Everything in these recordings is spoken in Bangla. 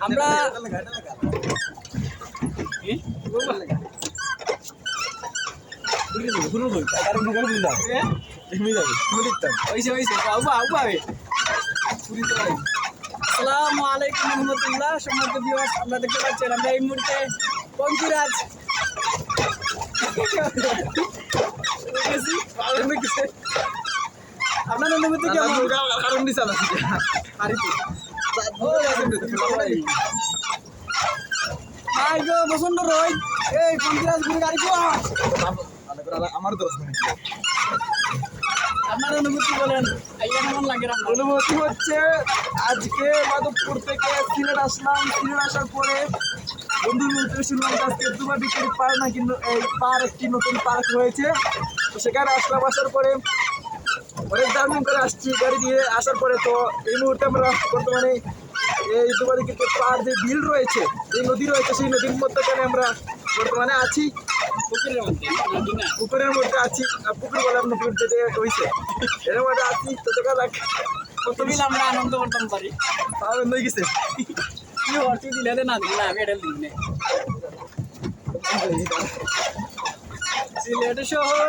আমরা আসসালামু আলাইকুম রহমতুল্লাহ সম্মানিত ভিউয়ার্স আপনারা দেখতে পাচ্ছেন আমরা এই মুহূর্তে পঙ্কিরাজ। আপনার অনুভূতি কেমন? আরিতে হাই বসন্ত রয়। এই পঙ্কিরাজ গুরু গাড়ি আমার দোষ আপনার অনুভূতি বলেন। কেমন লাগে অনুভূতি হচ্ছে আজকে মাধবপুর থেকে সিলেট আসলাম। সিলেট আসার পরে বন্ধুর মধ্যে শুনলাম আজকে দুবার বিক্রি পার না কিন্তু এই পার একটি নতুন পার্ক হয়েছে। তো সেখানে আসলাম আসার পরে অনেক জার্নিং করে আসছি গাড়ি দিয়ে আসার পরে তো এই মুহূর্তে আমরা বর্তমানে এই দুবারি কিন্তু পার যে বিল রয়েছে এই নদী রয়েছে সেই নদীর মধ্যখানে আমরা বর্তমানে আছি? পুকুরের মধ্যে আছি আর পুকুর বলে আপনার পুকুর যেতে হয়েছে এর মধ্যে আছি তো দেখা যাক। কত মিল আমরা আনন্দ করতাম পারি তাহলে হয়ে গেছে। কি দিলে না দিলে আমি এটা সিলেট শহর।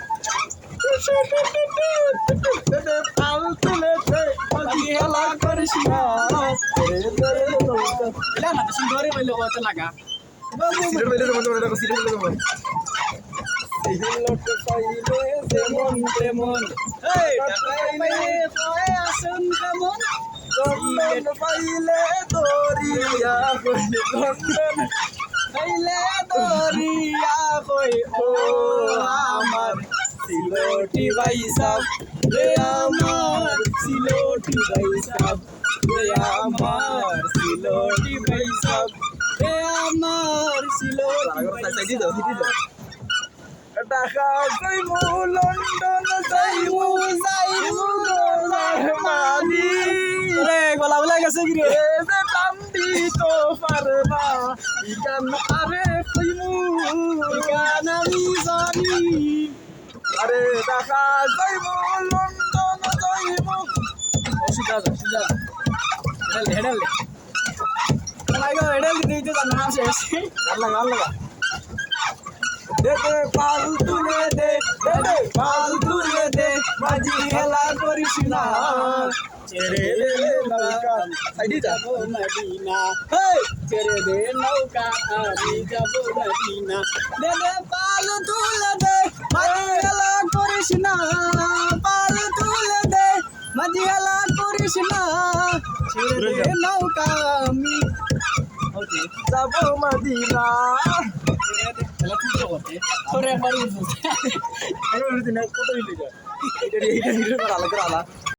পাল তুলেছে খেলা করিস না সুন্দরই বললে ওটা লাগা তোমার তেমন আসুন কেমন লন্ডন পাইলে দরিয়া লন্ডন পাইলে দরিয়া কই ও আমার সিলোটি ভাই সাব রে আমার সিলোটি ভাই সাব রে আমার সিলোটি ভাই সাব রে আমার সিলোটি ভাই সাব ঢাকা যাইমু লন্ডন যাইমু যাইমু গোলার মানি রে গলা বলা গেছে কি রে যে টান্ডি তো পারবা ইকান আরে আরে ঢাকা যাইমু লন্ডন যাইমু সুজা সুজা। হেডাল হেডাল। মাই গো হেডাল দিতে জানা না শেষ? গান লাগা গান লাগা। দে দে পাল তুলে দে দে দে পাল তুলে দে মাঝি খেলা করিস না। ছেড়ে দে নৌকা সাইডে যা। মদিনা। হেই! ছেড়ে দে নৌকা আমি যাব মদিনা। দে দে পাল তুলে দে মাঝি হেলা করিস না পাল তুলে দে মাঝি হেলা করিস না ছেড়ে দে নৌকা আমি যাব মদিনা কত আলাদা আলাদা